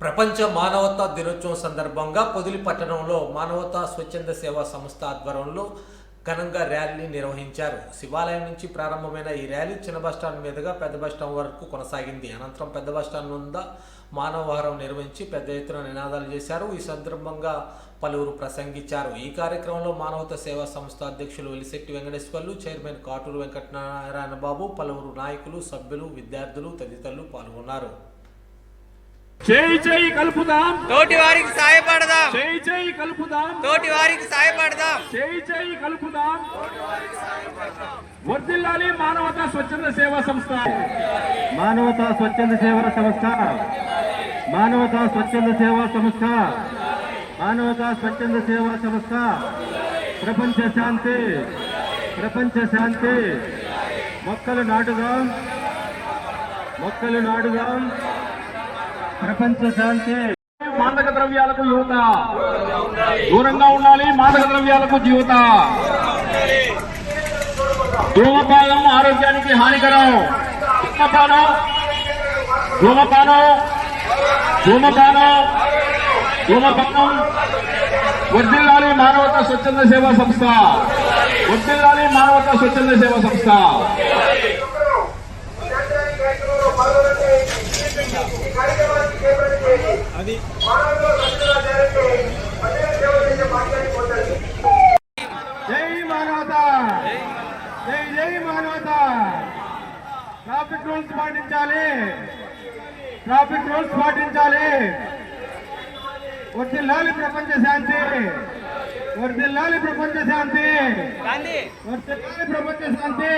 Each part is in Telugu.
ప్రపంచ మానవతా దినోత్సవం సందర్భంగా పొదిలి పట్టణంలో మానవతా స్వచ్ఛంద సేవా సంస్థ ఆధ్వర్యంలో ఘనంగా ర్యాలీని నిర్వహించారు. శివాలయం నుంచి ప్రారంభమైన ఈ ర్యాలీ చిన్న బస్టాండ్ మీదుగా పెద్ద బస్టాండ్ వరకు కొనసాగింది. అనంతరం పెద్ద బస్టాండ్ నుంద మానవహారం నిర్వహించి పెద్ద ఎత్తున నినాదాలు చేశారు. ఈ సందర్భంగా పలువురు ప్రసంగించారు. ఈ కార్యక్రమంలో మానవతా సేవా సంస్థ అధ్యక్షులు వెలిశెట్టి వెంకటేశ్వర్లు చైర్మన్ కాటూరు వెంకటనారాయణ బాబు పలువురు నాయకులు సభ్యులు విద్యార్థులు తదితరులు పాల్గొన్నారు. చేయి చేయి కలుపుదాం. తోటి వారికి సాయపడదాం. చేయి చేయి కలుపుదాం. తోటి వారికి సాయపడదాం. చేయి చేయి కలుపుదాం. వర్దిల్లాలి మానవతా స్వచ్ఛంద సేవా సంస్థ. మానవతా స్వచ్ఛంద సేవల సంస్థ. మానవతా స్వచ్ఛంద సేవా సంస్థ. మానవతా స్వచ్ఛంద సేవా సంస్థ. ప్రపంచ శాంతి. ప్రపంచ శాంతి. మొక్కలు నాటుదాం. మొక్కలు నాటుదాం. ప్రపంచ శాంతి. మాదక ద్రవ్యాలకు యువత. దూరంగా ఉండాలి మాదక ద్రవ్యాలకు జీవత. ధూమపానం ఆరోగ్యానికి హానికరం. ధూమపానం. ధూమపానం. ధూమపానం. ధూమపానం. వర్దిల్లాలి మానవతా స్వచ్ఛంద సేవా సంస్థ. వర్దిల్లాలి మానవతా స్వచ్ఛంద సేవా సంస్థ. జై మానవత! జై జై మానవత! ట్రాఫిక్ రూల్స్ పాటించాలి. ట్రాఫిక్ రూల్స్ పాటించాలి. వర్దిల్లాలి ప్రపంచ శాంతి. వర్దిల్లాలి ప్రపంచ శాంతి. గాంధీ! వర్దిల్లాలి ప్రపంచ శాంతి.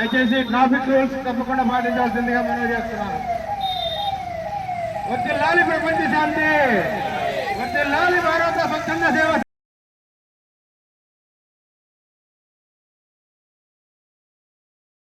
దయచేసి ట్రాఫిక్ రూల్స్ తప్పకుండా పాటించాల్సిందిగా మనం చేస్తున్నాం వర్దిల్లాలి ప్రపంచ శాంతి. వర్దిల్లాలి భారత స్వచ్ఛంద సేవ